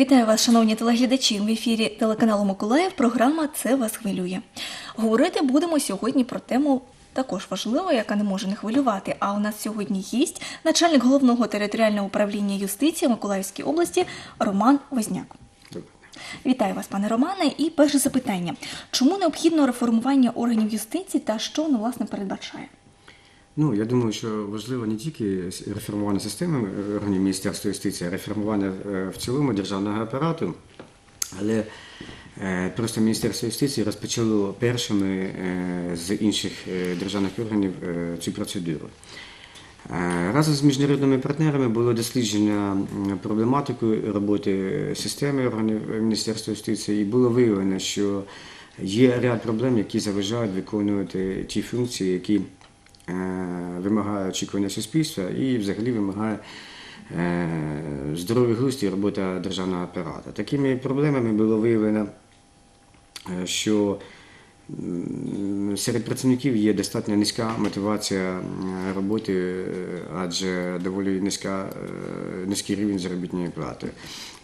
Вітаю вас, шановні телеглядачі. В ефірі телеканалу Миколаїв. Програма Це вас хвилює. Говорити будемо сьогодні про тему. Також важливо, яка не може не хвилювати. А у нас сьогодні гість, начальник головного територіального управління юстиції Миколаївської області Роман Возняк. Вітаю вас, пане Романе. І перше запитання: чому необхідно реформування органів юстиції та що воно власне передбачає? Ну, я думаю, що важливо не тільки реформування системи е, органів Міністерства юстиції, а реформування е, в цілому державного апарату. Але е, просто Міністерство юстиції розпочало першими з інших державних органів цю процедуру. Разом з міжнародними партнерами було досліджено м, проблематику роботи системи органів Міністерства юстиції, і було виявлено, що є ряд проблем, які заважають виконувати ті функції, які вимагає очікування суспільства і взагалі вимагає е, здоровий глузд робота державного апарату. Такими проблемами було виявлено, е, що серед працівників є достатньо низька мотивація роботи, е, адже доволі низька, е, низький рівень заробітної плати.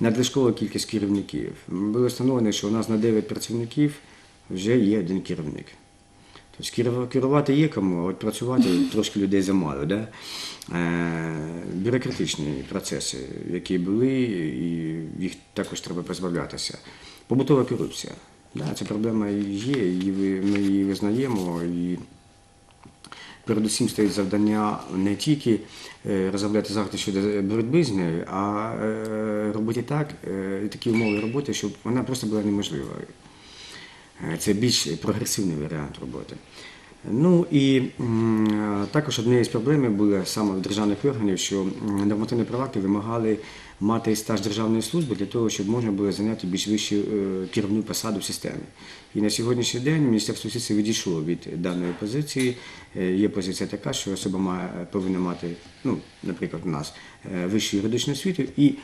Надлишкова кількість керівників. Було встановлено, що у нас на 9 працівників вже є один керівник. Тобто керувати є кому, а от працювати трошки людей замало. Да? Е, бюрократичні процеси, які були, і їх також треба позбавлятися. Побутова корупція. Да, ця проблема є, і ми її визнаємо. І передусім стоїть завдання не тільки е, розробляти заходи щодо боротьби з нею, а е, робити так, такі умови роботи, щоб вона просто була неможливою. Е, Це більш прогресивний варіант роботи. Ну і також однією з проблем було саме в державних органів, що нормативні праваки вимагали мати стаж державної служби для того, щоб можна було зайняти більш вищу е, керівну посаду в системі. І на сьогоднішній день Міністерство юстиції відійшло від даної позиції. Е, Є позиція така, що особа має, повинна мати, ну, наприклад, у нас е, вищу юридичну освіту і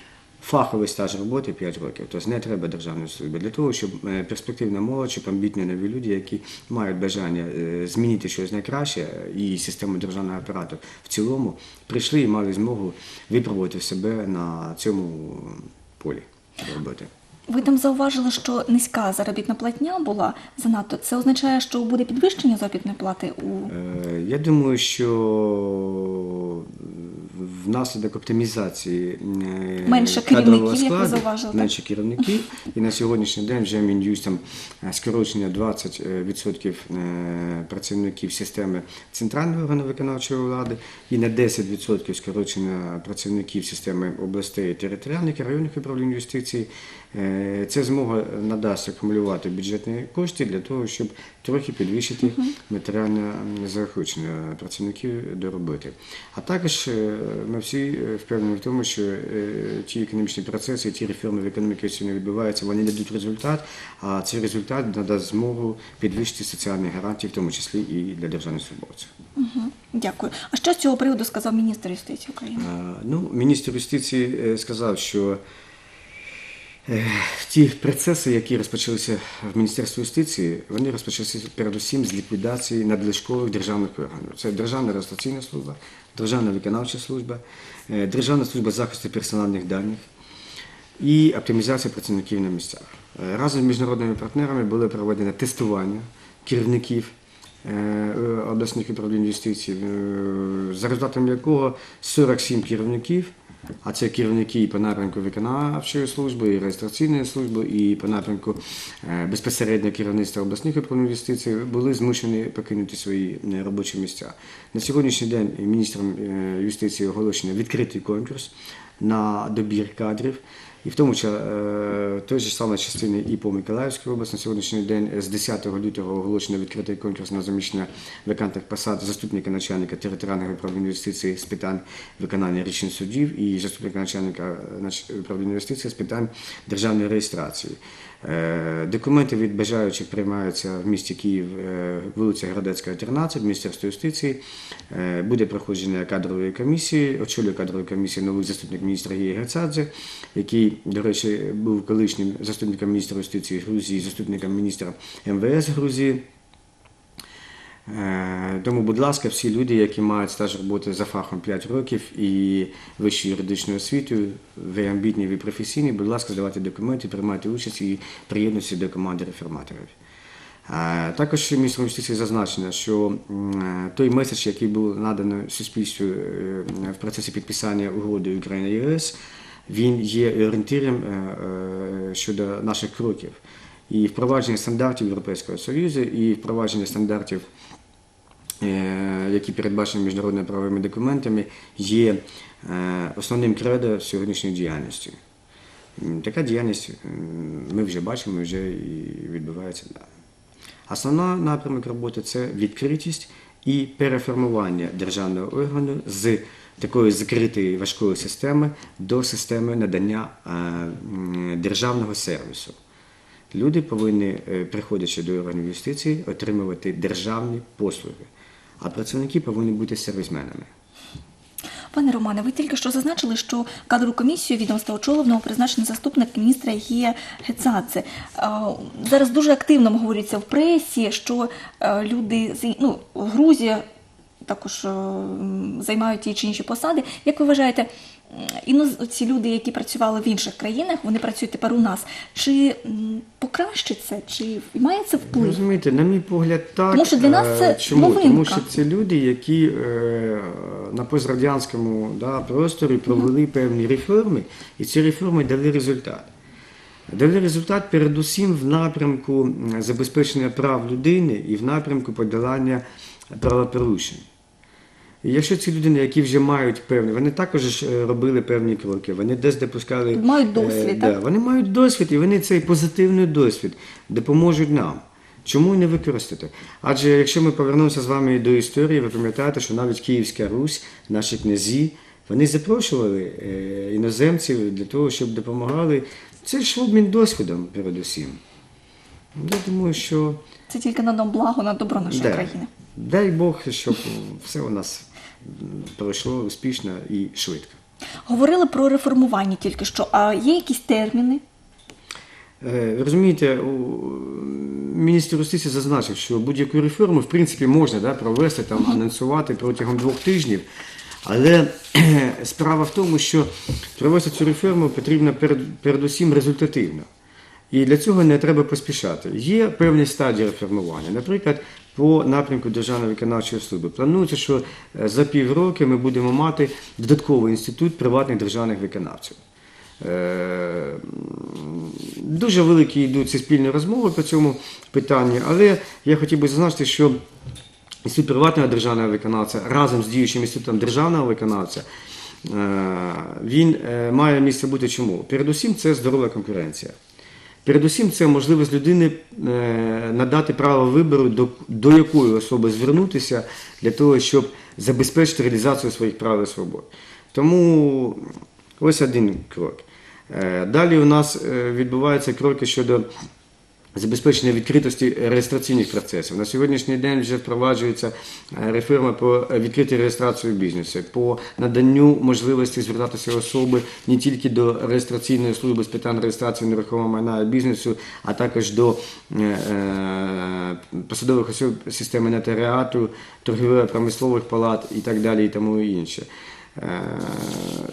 фаховий стаж роботи 5 років. Тобто не треба державної служби для того, щоб е, перспективна молодь, щоб амбітні нові люди, які мають бажання е, змінити щось найкраще е, і систему державного апарату в цілому, прийшли і мали змогу випробувати себе на цьому полі роботи. Ви там зауважили, що низька заробітна платня була занадто. Це означає, що буде підвищення заробітної плати у Е, Я думаю, що внаслідок оптимізації е, Менше керівників, як ви складу, зауважили, так? менше керівників, і на сьогоднішній день вже Мін'юстом е, скорочення 20% е, працівників системи центрального органу виконавчої влади і на 10% скорочення працівників системи областей територіальних і районних управлінь юстиції. Це змога надасть акумулювати бюджетні кошти для того, щоб трохи підвищити матеріальне заохочення працівників до роботи. А також е, ми всі е, впевнені в тому, що е, ті економічні процеси, ті реформи в економіці, сьогодні відбуваються, вони дадуть результат, а цей результат надасть змогу підвищити соціальні гарантії, в тому числі і для державних службовців. Дякую. А що з цього приводу сказав міністр юстиції України? Ну, міністр юстиції сказав, що ті процеси, які розпочалися в Міністерстві юстиції, вони розпочалися передусім з ліквідації надлишкових державних органів. Це Державна реєстраційна служба, Державна виконавча служба, е, Державна служба захисту персональних даних і оптимізація працівників на місцях. Е, Разом з міжнародними партнерами було проведено тестування керівників е, е, обласних управлінь юстиції, е, за результатами якого 47 керівників, а це керівники і по напрямку виконавчої служби, і реєстраційної служби, і по напрямку е, безпосередньо керівництва обласних управлінь юстиції, були змушені покинути свої е, робочі місця. На сьогоднішній день міністром е, юстиції оголошено відкритий конкурс на добір кадрів. І в тому е, той же саме частини і по Миколаївській області на сьогоднішній день з 10 лютого оголошено відкритий конкурс на заміщення вакантних посад заступника начальника територіального управління юстиції з питань виконання рішень судів і заступника начальника нач- управління юстиції з питань державної реєстрації. Е, Документи від бажаючих приймаються в місті Київ, е, вулиця Градецька, 13, Міністерство юстиції. Е, Буде проходження кадрової комісії, очолює кадрової комісії новий заступник міністра Гія Герцадзе, який, до речі, був колишнім заступником міністра юстиції Грузії, заступником міністра МВС Грузії. Е, Тому, будь ласка, всі люди, які мають стаж роботи за фахом 5 років і вищу юридичну освіту, ви амбітні, ви професійні, будь ласка, здавайте документи, приймайте участь і приєднуйтеся до команди реформаторів. Е, Також міністром юстиції зазначено, що той меседж, який був наданий суспільству е, в процесі підписання угоди Україна ЄС, він є орієнтиром е, е, щодо наших кроків. І впровадження стандартів Європейського Союзу, і впровадження стандартів, е, які передбачені міжнародними правовими документами, є е, основним кредо сьогоднішньої діяльності. Така діяльність ми вже бачимо, вже і відбувається. Да. Основна напрямок роботи це відкритість і переформування державного органу з такої закритої важкої системи до системи надання е, державного сервісу. Люди повинні, е, приходячи до органів юстиції, отримувати державні послуги, а працівники повинні бути сервісменами. Пане Романе, ви тільки що зазначили, що кадрову комісію відомства очоловного призначений заступник міністра Є Гецадзе. Е, Зараз дуже активно говориться в пресі, що е, люди з ну, Грузія також е, займають ті чи інші посади. Як ви вважаєте, іноз- ці люди, які працювали в інших країнах, вони працюють тепер у нас. Чи м, покращить це, чи має це вплив? Розумієте, на мій погляд, так. Тому що для нас це Е, Чому? новинка. Тому що це люди, які е, на пострадянському да, просторі провели певні реформи, і ці реформи дали результат. Дали результат передусім в напрямку забезпечення прав людини і в напрямку подолання правопорушень. І якщо ці людини, які вже мають певні, вони також е, робили певні кроки, вони десь допускали. Мають досвід, е, так? да, вони мають досвід, і вони цей позитивний досвід допоможуть нам. Чому не використати? Адже якщо ми повернемося з вами до історії, ви пам'ятаєте, що навіть Київська Русь, наші князі, вони запрошували е, іноземців для того, щоб допомагали. Це ж обмін досвідом передусім. Я думаю, що Це тільки на благо, на добро нашої Да. країни. дай Бог, щоб все у нас пройшло успішно і швидко. Говорили про реформування тільки що. А є якісь терміни? Е, Розумієте, міністр юстиції зазначив, що будь-яку реформу в принципі можна да, провести, там, анонсувати протягом двох тижнів. Але справа в тому, що провести цю реформу потрібно перед, передусім результативно. І для цього не треба поспішати. Є певні стадії реформування. Наприклад, по напрямку Державної виконавчої служби. Планується, що е, за півроку ми будемо мати додатковий інститут приватних державних виконавців. Е, Дуже великі йдуть спільні розмови по цьому питанню, але я хотів би зазначити, що інститут приватного державного виконавця разом з діючим інститутом державного виконавця е, він має місце бути чому? Передусім, це здорова конкуренція. Передусім, це можливість людини е, надати право вибору, до, до якої особи звернутися для того, щоб забезпечити реалізацію своїх прав і свобод. Тому ось один крок. Е, Далі у нас е, відбуваються кроки щодо забезпечення відкритості реєстраційних процесів. На сьогоднішній день вже впроваджується е, реформа по відкритій реєстрації бізнесу, по наданню можливості звертатися особи не тільки до реєстраційної служби з питань реєстрації нерухомого майна і бізнесу, а також до е, е, посадових осіб системи нотаріату, торгово-промислових палат і так далі, і тому інше. Е,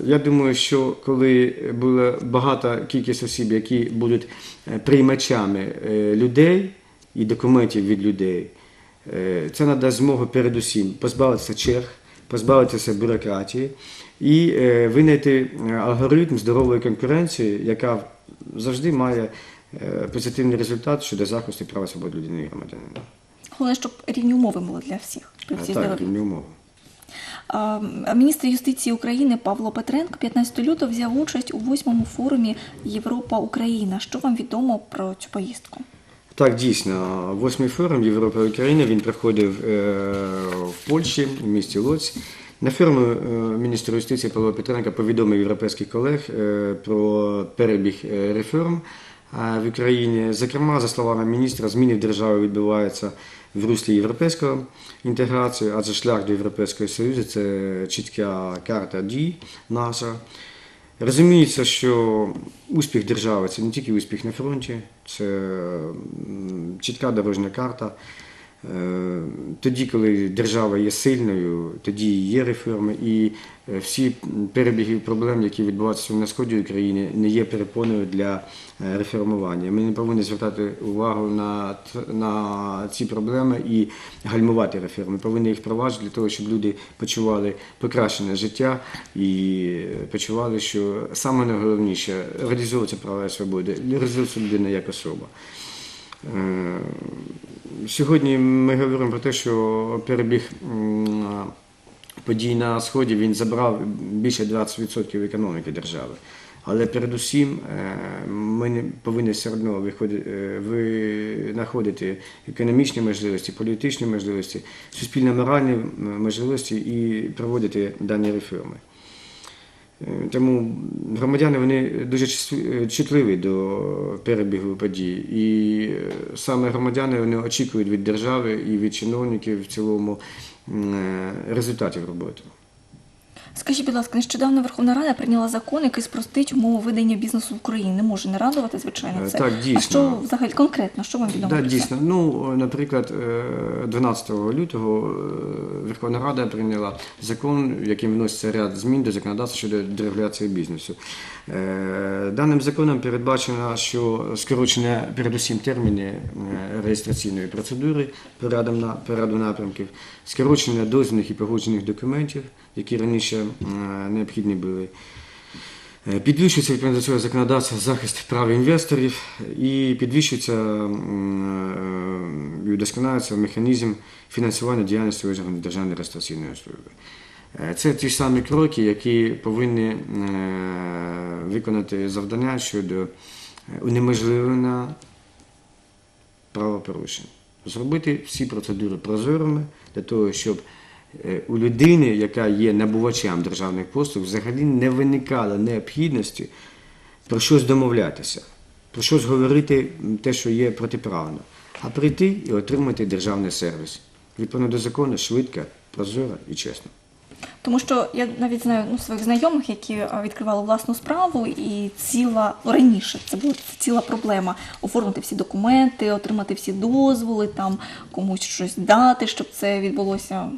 Я думаю, що коли буде багата кількість осіб, які будуть е, приймачами е, людей і документів від людей, це надасть змогу передусім позбавитися черг, позбавитися бюрократії і винайти алгоритм здорової конкуренції, яка завжди має позитивний результат щодо захисту права свобод людини і громадянина. Головне, щоб рівні умови були для всіх. Щоб А Так, рівні умови. А, Міністр юстиції України Павло Петренко 15 лютого взяв участь у восьмому форумі Європа Україна. Що вам відомо про цю поїздку? Так, дійсно, восьмий форум Європи і України він проходив е, в Польщі, в місті Лоць. На форумі е, міністр юстиції Павло Петренко повідомив європейських колег е, про перебіг реформ в Україні. Зокрема, за словами міністра, зміни в державі відбуваються в руслі європейської інтеграції, адже шлях до Європейського Союзу це чітка карта дій наша. Розуміється, що успіх держави це не тільки успіх на фронті, це чітка дорожня карта. Е, Тоді, коли держава є сильною, тоді є реформи, і е, всі перебіги проблем, які відбуваються на сході України, не є перепоною для е, реформування. Ми не повинні звертати увагу на, на ці проблеми і гальмувати реформи. Ми повинні їх проваджувати для того, щоб люди почували покращене життя і почували, що найголовніше реалізовуються права і свободи, реалізується людина як особа. Сьогодні ми говоримо про те, що перебіг подій на Сході він забрав більше 20% економіки держави. Але передусім е, ми повинні все одно виходити, е, знаходити економічні можливості, політичні можливості, суспільно-моральні можливості і проводити дані реформи. Е, Тому громадяни вони дуже чутливі- чутливі до перебігу подій. І е, саме громадяни вони очікують від держави і від чиновників в цілому е, результатів роботи. Скажіть, будь ласка, нещодавно Верховна Рада прийняла закон, який спростить умови ведення бізнесу в Україні. Не може не радувати, звичайно, Е, це. так, А що взагалі конкретно, що вам відомо? Так, дійсно. Ну, наприклад, е, 12 лютого е, Верховна Рада прийняла закон, яким вноситься ряд змін до законодавства щодо дерегуляції бізнесу. Е, Даним законом передбачено, що скорочення передусім терміни е, реєстраційної процедури по на- по напрямків, скорочення дозвільних і погоджених документів, які раніше необхідні були. Е, Підвищується відповідно законодавства захист прав інвесторів і підвищується е, і удосконалюється механізм фінансування діяльності органів Державної реєстраційної служби. Е, Це ті ж самі кроки, які повинні виконати завдання щодо унеможливлення правопорушень. Зробити всі процедури прозорими для того, щоб е, у людини, яка є набувачем державних послуг, взагалі не виникало необхідності про щось домовлятися, про щось говорити те, що є протиправно, а прийти і отримати державний сервіс. Відповідно до закону, швидко, прозоро і чесно. Тому що я навіть знаю ну, своїх знайомих, які відкривали власну справу, і ціла ну, раніше це була ціла проблема оформити всі документи, отримати всі дозволи, там комусь щось дати, щоб це відбулося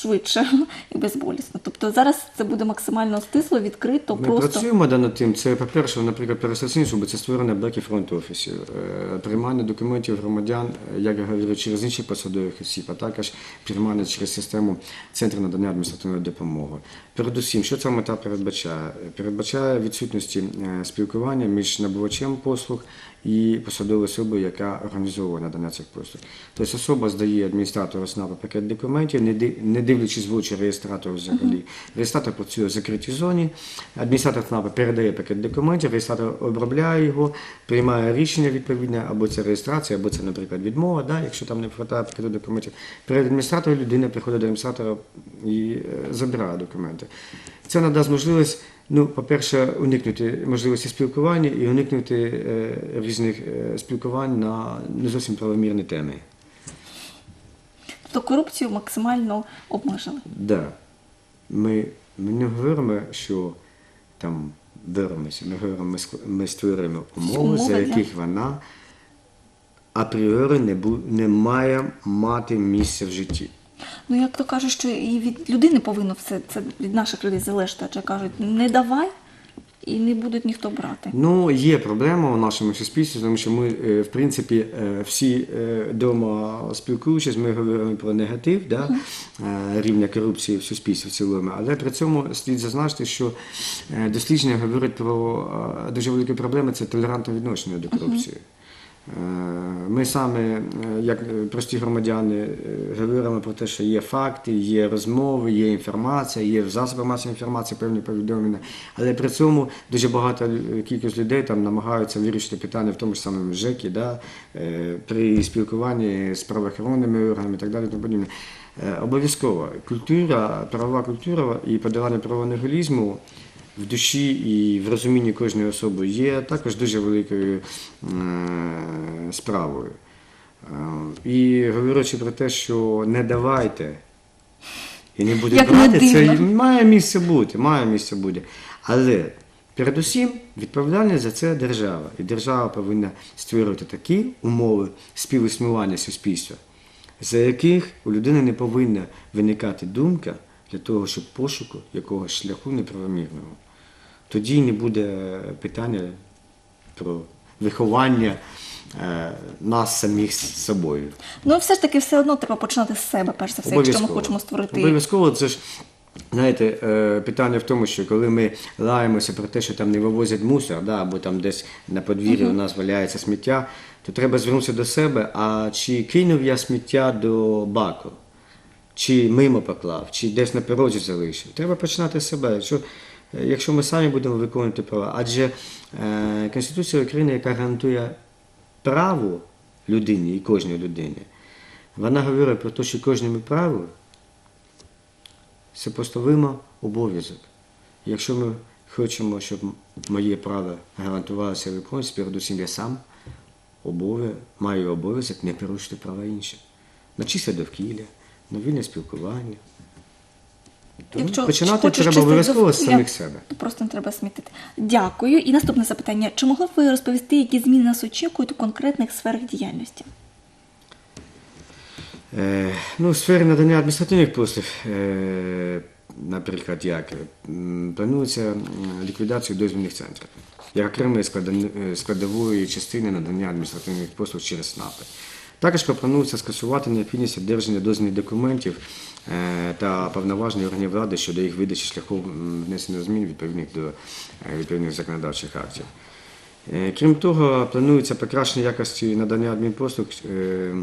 швидше і безболісно. Тобто зараз це буде максимально стисло, відкрито, Ми просто працюємо да, над тим. Це, по-перше, наприклад, перестраційні служби, це створення блекі фронт офісів, е, приймання документів громадян, як я говорю, через інші посадових осіб, а також приймання через систему центру надання адміністративної допомоги. Передусім, що ця мета передбачає? Передбачає відсутності е, спілкування між набувачем послуг і посадовою особою, яка організовує надання цих послуг. Тобто особа здає адміністратору СНАПу пакет документів, не дивлячись в очі реєстратору взагалі. Реєстратор працює в закритій зоні, адміністратор СНАПу передає пакет документів, реєстратор обробляє його, приймає рішення відповідне, або це реєстрація, або це, наприклад, відмова, да, якщо там не вистачає пакету документів. Перед адміністратором людина приходить до адміністратора і е, забирає документи. Це надасть можливість, ну, по-перше, уникнути можливості спілкування і уникнути е, різних е, спілкувань на не зовсім правомірні теми. тобто корупцію максимально обмежили. Да. Ми, ми не говоримо, що там боремося, ми говоримо, ми ми створюємо умови, Умови за для- яких вона апріорі не, бу, не має мати місця в житті. Ну як то кажуть, що і від людини повинно все це від наших людей залежати, адже кажуть, не давай і не будуть ніхто брати. Ну, є проблема у нашому суспільстві, тому що ми, е, в принципі, е, всі вдома спілкуючись, ми говоримо про негатив да, е, рівня корупції в суспільстві в цілому. Але при цьому слід зазначити, що е, дослідження говорять про е, дуже великі проблеми це толерантне відношення до корупції. Е, Ми саме, е, як прості громадяни, е, говоримо про те, що є факти, є розмови, є інформація, є в засобах масової інформації певні повідомлення. Але при цьому дуже багато кількість людей там намагаються вирішити питання в тому ж самому ЖЕКі, да, при спілкуванні з правоохоронними органами і так далі. тому Обов'язково культура, правова культура і подолання правонеголізму в душі і в розумінні кожної особи є також дуже великою е, справою. Е, І говорячи про те, що не давайте і не буде Як не це має місце бути, має місце бути. Але передусім відповідальність за це держава. І держава повинна створювати такі умови співіснування суспільства, за яких у людини не повинна виникати думка для того, щоб пошуку якогось шляху неправомірного. Тоді не буде питання про виховання е, нас самих з собою. Ну, все ж таки, все одно треба починати з себе, перш за все, якщо ми хочемо створити. Обов'язково це ж. Знаєте, е, питання в тому, що коли ми лаємося про те, що там не вивозять мусор, да, або там десь на подвір'ї у нас валяється сміття, то треба звернутися до себе, а чи кинув я сміття до баку, чи мимо поклав, чи десь на порозі залишив. Треба починати з себе. Що, якщо ми самі будемо виконувати права, адже е, Конституція України, яка гарантує право людині і кожній людині, вона говорить про те, що кожному праву це поставимо обов'язок. Якщо ми хочемо, щоб моє право гарантувалося виконуватися, передусім я сам маю обов'язок не порушити права інших. На чисте довкілля, на вільне спілкування. Якщо починати хочеш треба обов'язково з самих себе. то просто не треба смітити. Дякую. І наступне запитання: чи могли б ви розповісти, які зміни нас очікують у конкретних сферах діяльності? Е, ну, в сфері надання адміністративних послуг, е, наприклад, як планується м, ліквідація дозвільних центрів як окремої е, складової частини надання адміністративних послуг через СНАПи. Також пропонується скасувати необхідність одержання дозвільних документів е, та повноважень органів влади щодо їх видачі шляхом внесення змін відповідних до е, відповідних законодавчих актів. Е, Крім того, планується покращення якості надання адмінпослуг е,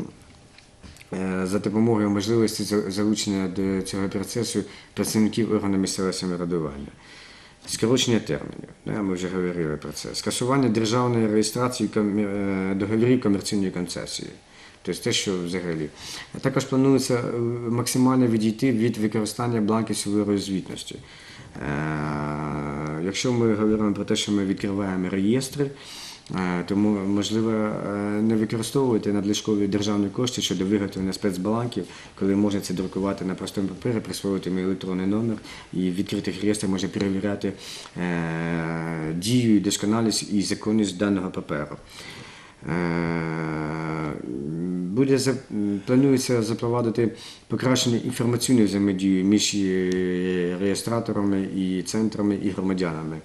е, за допомогою можливості залучення до цього процесу працівників органів місцевого самоврядування. Скорочення термінів, ми вже говорили про це. Скасування державної реєстрації е, договорів комерційної концесії. Тобто те, що взагалі. Також планується е, максимально відійти від використання бланків суворої звітності. Е, Якщо ми говоримо про те, що ми відкриваємо реєстри, е, тому можливо не використовувати надлишкові державні кошти щодо виготовлення спецбланків, коли можна це друкувати на простому папері, присвоїти йому електронний номер і в відкритих реєстрах можна перевіряти дію, досконалість і законність даного паперу. Е, Буде планується запровадити покращення інформаційної взаємодії між е, реєстраторами і центрами і громадянами.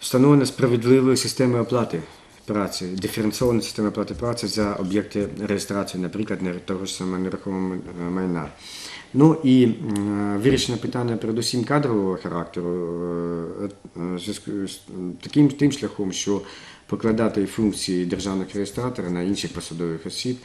Встановлення справедливої системи оплати праці, диференційована система оплати праці за об'єкти реєстрації, наприклад, того ж самого нерухомого е, майна. Ну і м, вирішення питання передусім кадрового характеру е, е, таким тим шляхом, що покладати функції державних реєстраторів на інших посадових осіб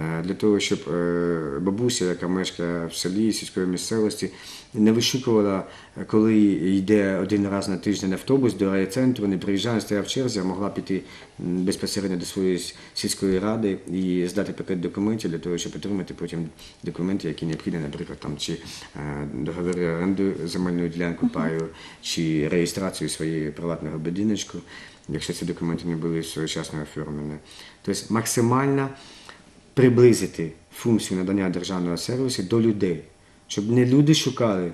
е, для того, щоб е, бабуся, яка мешкає в селі сільської місцевості, не вишукувала, е, коли йде один раз на тиждень автобус до райцентру, не приїжджає, стояв в черзі, а могла піти безпосередньо до своєї сільської ради і здати пакет документів для того, щоб отримати потім документи, які необхідні, наприклад, там чи договори оренди земельної ділянку паю, чи реєстрацію своєї приватного будиночку, якщо ці документи не були своєчасно оформлені. Тобто максимально приблизити функцію надання державного сервісу до людей, щоб не люди шукали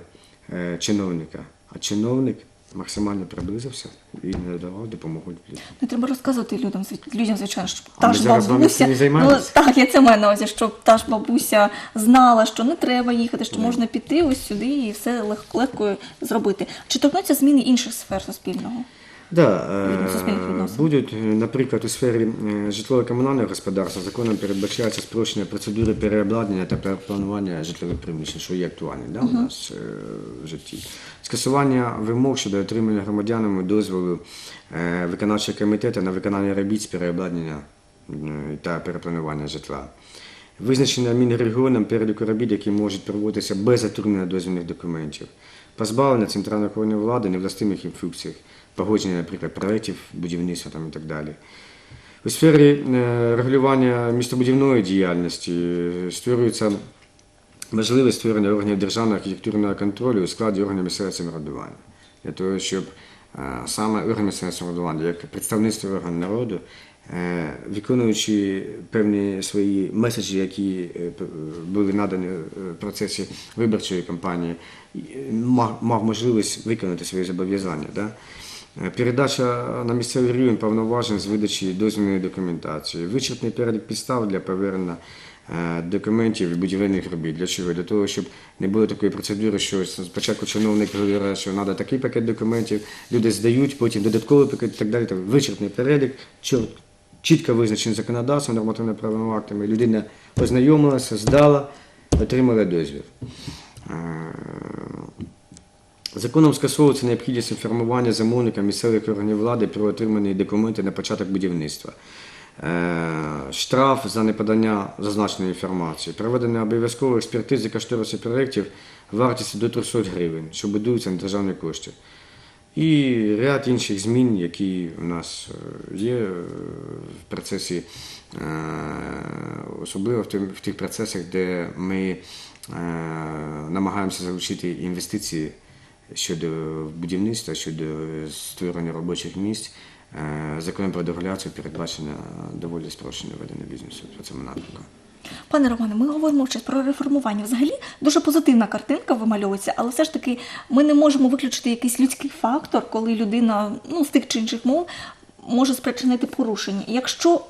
е, чиновника, а чиновник максимально приблизився і надавав допомогу людям. Не треба розказувати людям, людям звичайно, щоб та ж бабуся. цим. Ну, так, я це маю на увазі, щоб та ж бабуся знала, що не треба їхати, що можна піти ось сюди і все легко, легко зробити. Чи торкнуться зміни інших сфер суспільного? Да, е, будуть, е, наприклад, у сфері е, житлово-комунального господарства законом передбачається спрощення процедури переобладнання та перепланування житлових приміщень, що є актуальним да, у нас в житті. Скасування вимог щодо отримання громадянами дозволу виконавчого комітету на виконання робіт з переобладнання та перепланування житла. Визначення Мінрегіоном переліку робіт, які можуть проводитися без отримання дозвільних документів, позбавлення центральної виконавчої влади невластимих їм функціях, погодження, наприклад, проєктів будівництва там, і так далі. У сфері е, регулювання містобудівної діяльності е, створюється можливість створення органів державного архітектурного контролю у складі органів місцевого самоврядування. Для того, щоб е, саме органи місцевого самоврядування, як представництво орган народу, виконуючи певні свої меседжі, які були надані в процесі виборчої кампанії, мав можливість виконати свої зобов'язання. Да? Е, Передача на місцевий рівень повноважень з видачі дозвільної документації, вичерпний перелік підстав для повернення е, документів і будівельних робіт. Для чого? Для того, щоб не було такої процедури, що спочатку чиновник говорить, що треба такий пакет документів, люди здають, потім додатковий пакет і так далі. Там вичерпний перелік, чітко визначений законодавством, нормативно-правовими актами. Людина познайомилася, здала, отримала дозвіл. Законом скасовується необхідність інформування замовника місцевих органів влади про отримані документи на початок будівництва. Е, Штраф за неподання зазначеної інформації, проведення обов'язкової експертизи кошторисів проєктів вартістю до 300 гривень, що будуються на державні кошти. І ряд інших змін, які у нас е, є е, в процесі, особливо в тих процесах, де ми намагаємося залучити інвестиції щодо будівництва, щодо створення робочих місць. Е, Законом про дерегуляцію передбачено доволі спрощене ведення бізнесу по цьому напрямку. Пане Романе, ми говоримо щось про реформування. Взагалі дуже позитивна картинка вимальовується, але все ж таки ми не можемо виключити якийсь людський фактор, коли людина ну, з тих чи інших мов може спричинити порушення. Якщо,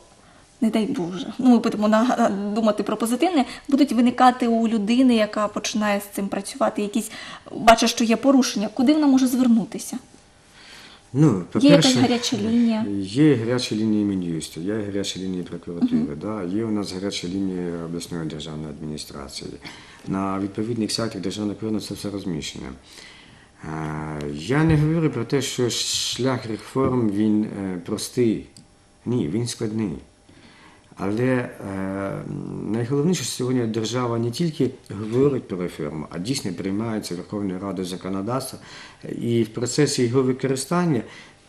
не дай Боже, ну ми будемо думати про позитивне, будуть виникати у людини, яка починає з цим працювати, якісь бачить, що є порушення, куди вона може звернутися? Ну, Є якась гаряча лінія? Є гарячі лінії Мін'юсту, є гарячі лінії прокуратури, да, є у нас гарячі лінії обласної державної адміністрації. На відповідних сайтах державних органів це все розміщено. Е, Я не говорю про те, що шлях реформ він е, простий. Ні, він складний. Але е, найголовніше, сьогодні держава не тільки говорить про реформу, а дійсно приймається Верховною Радою законодавства. І в процесі його використання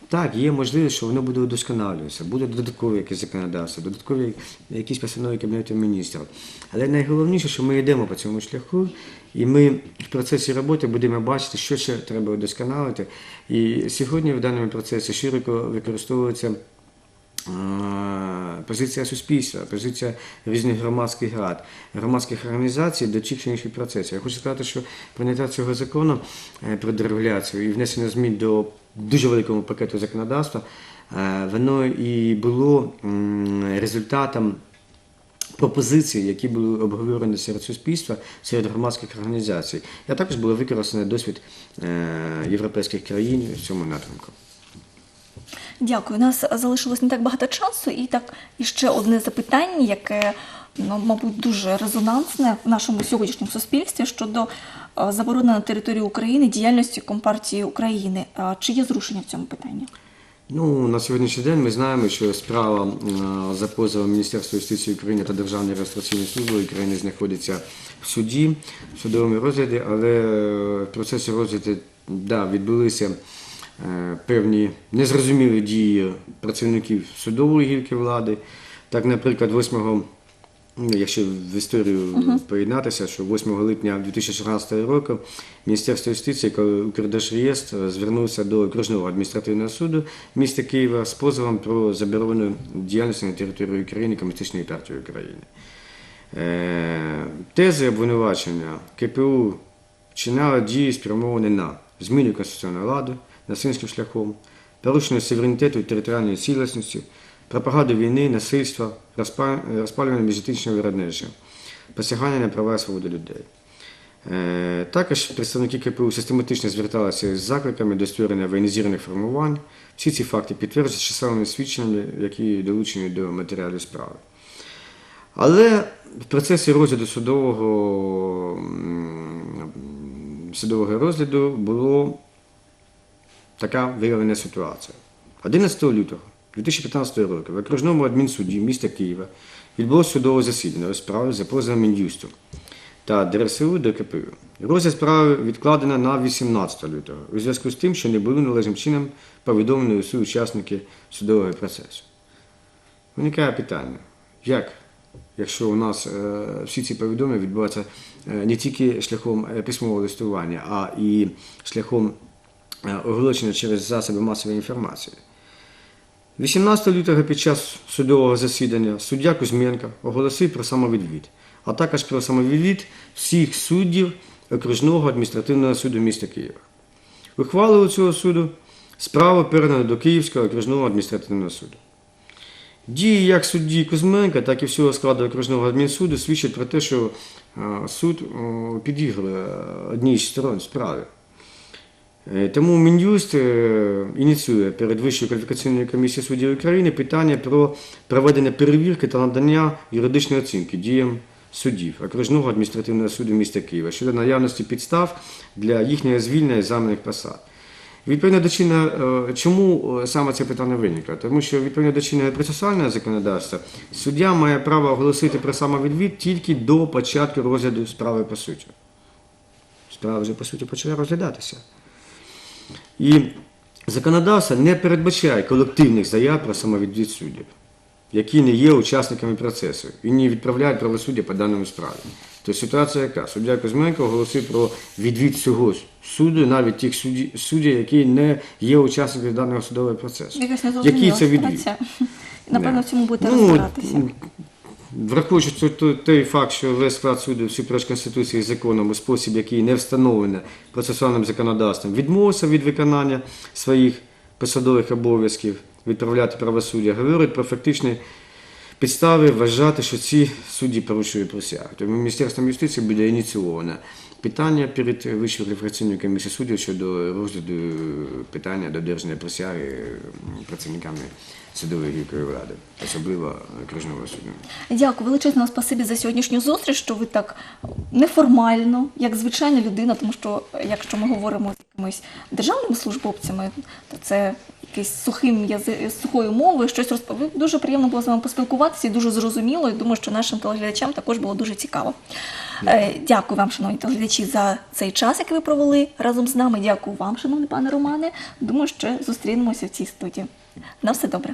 так, є можливість, що воно буде удосконалюватися, буде додаткове якесь законодавство, додаткові якісь постанови Кабінету міністрів. Але найголовніше, що ми йдемо по цьому шляху, і ми в процесі роботи будемо бачити, що ще треба удосконалити. І сьогодні в даному процесі широко використовується. Е, Позиція суспільства, позиція різних громадських рад, громадських організацій до чи інших процесів. Я хочу сказати, що прийняття цього закону е, про дерегуляцію і внесення змін до дуже великого пакету законодавства, е, воно і було результатом пропозицій, які були обговорені серед суспільства, серед громадських організацій. А також було використано досвід європейських країн в цьому напрямку. Дякую. У нас залишилось не так багато часу, і так і ще одне запитання, яке ну, мабуть дуже резонансне в нашому сьогоднішньому суспільстві щодо е, заборони на території України діяльності Компартії України. Е, Чи є зрушення в цьому питанні? Ну, на сьогоднішній день ми знаємо, що справа е, за позовом Міністерства юстиції України та Державної реєстраційної служби України знаходиться в суді, в судовому розгляді, але е, в процесі розгляду да, відбулися е, певні незрозумілі дії працівників судової гілки влади. Так, наприклад, 8 Ну, Якщо в історію поєднатися, що 8 липня 2014 року Міністерство юстиції, Укрдержреєстр звернувся до окружного адміністративного суду міста Києва з позовом про заборону діяльності на території України Комуністичної партії України. Е, Тези обвинувачення КПУ вчиняли дії спрямовані на зміну конституційного ладу насильницьким шляхом, порушення суверенітету і територіальної цілісності, пропаганду війни, насильства, розпа- розпалювання міжетичного виробничого, посягання на права і свободи людей. Е, Також представники КПУ систематично зверталися з закликами до створення воєнізованих формувань. Всі ці факти підтверджуються чисельними свідченнями, які долучені до матеріалів справи. Але в процесі розгляду судового, судового розгляду було така виявлена ситуація. 11 лютого 2015 року в окружному адмінсуді міста Києва відбулося судове засідання у справі за позовом Мін'юсту та ДРСУ до КПУ. Розгляд справи відкладено на 18 лютого у зв'язку з тим, що не були належним чином повідомлені усі учасники судового процесу. Виникає питання, як, якщо у нас е, всі ці повідомлення відбуваються е, не тільки шляхом е, письмового листування, а і шляхом оголошення через засоби масової інформації. 18 лютого під час судового засідання суддя Кузьменко оголосив про самовідвід, а також про самовідвід всіх суддів окружного адміністративного суду міста Києва. Ухвалою цього суду справу передано до Київського окружного адміністративного суду. Дії як судді Кузьменка, так і всього складу окружного адмінсуду свідчать про те, що е, суд о, підігрує одній з сторон справи. Е, Тому Мін'юст е, ініціює перед Вищою кваліфікаційною комісією суддів України питання про проведення перевірки та надання юридичної оцінки діям суддів окружного адміністративного суду міста Києва щодо наявності підстав для їхнього звільнення з займаних посад. Відповідно до чинного, е, чому саме це питання виникло? Тому що відповідно до чинного процесуального законодавства суддя має право оголосити про самовідвід тільки до початку розгляду справи по суті. Справа вже по суті почала розглядатися. І законодавство не передбачає колективних заяв про самовідвід суддів, які не є учасниками процесу і не відправляють правосуддя по даному справі. Тобто ситуація яка? Суддя Кузьменко оголосив про відвід цього суду, навіть тих суддів, які не є учасниками даного судового процесу. Який це відвід? Напевно, в цьому будете Ну, розбиратися. Враховуючи той- факт, що весь склад суду всупереч Конституції законом у спосіб, який не встановлений процесуальним законодавством, відмовився від виконання своїх посадових обов'язків відправляти правосуддя, говорить про фактичні підстави вважати, що ці судді порушують присягу. Тому Міністерством юстиції буде ініційоване питання перед Вищою кваліфікаційною комісією суддів щодо розгляду питання додержання присяги працівниками судової гілки влади, особливо окружного суду. Дякую, величезне спасибі за сьогоднішню зустріч, що ви так неформально, як звичайна людина, тому що якщо ми говоримо з якимись державними службовцями, то це якийсь сухим язи... сухою мовою, щось розповів. Дуже приємно було з вами поспілкуватися і дуже зрозуміло. І думаю, що нашим телеглядачам також було дуже цікаво. Дякую, Дякую вам, шановні телеглядачі, за цей час, який ви провели разом з нами. Дякую вам, шановний пане Романе. Думаю, що зустрінемося в цій студії. На все добре.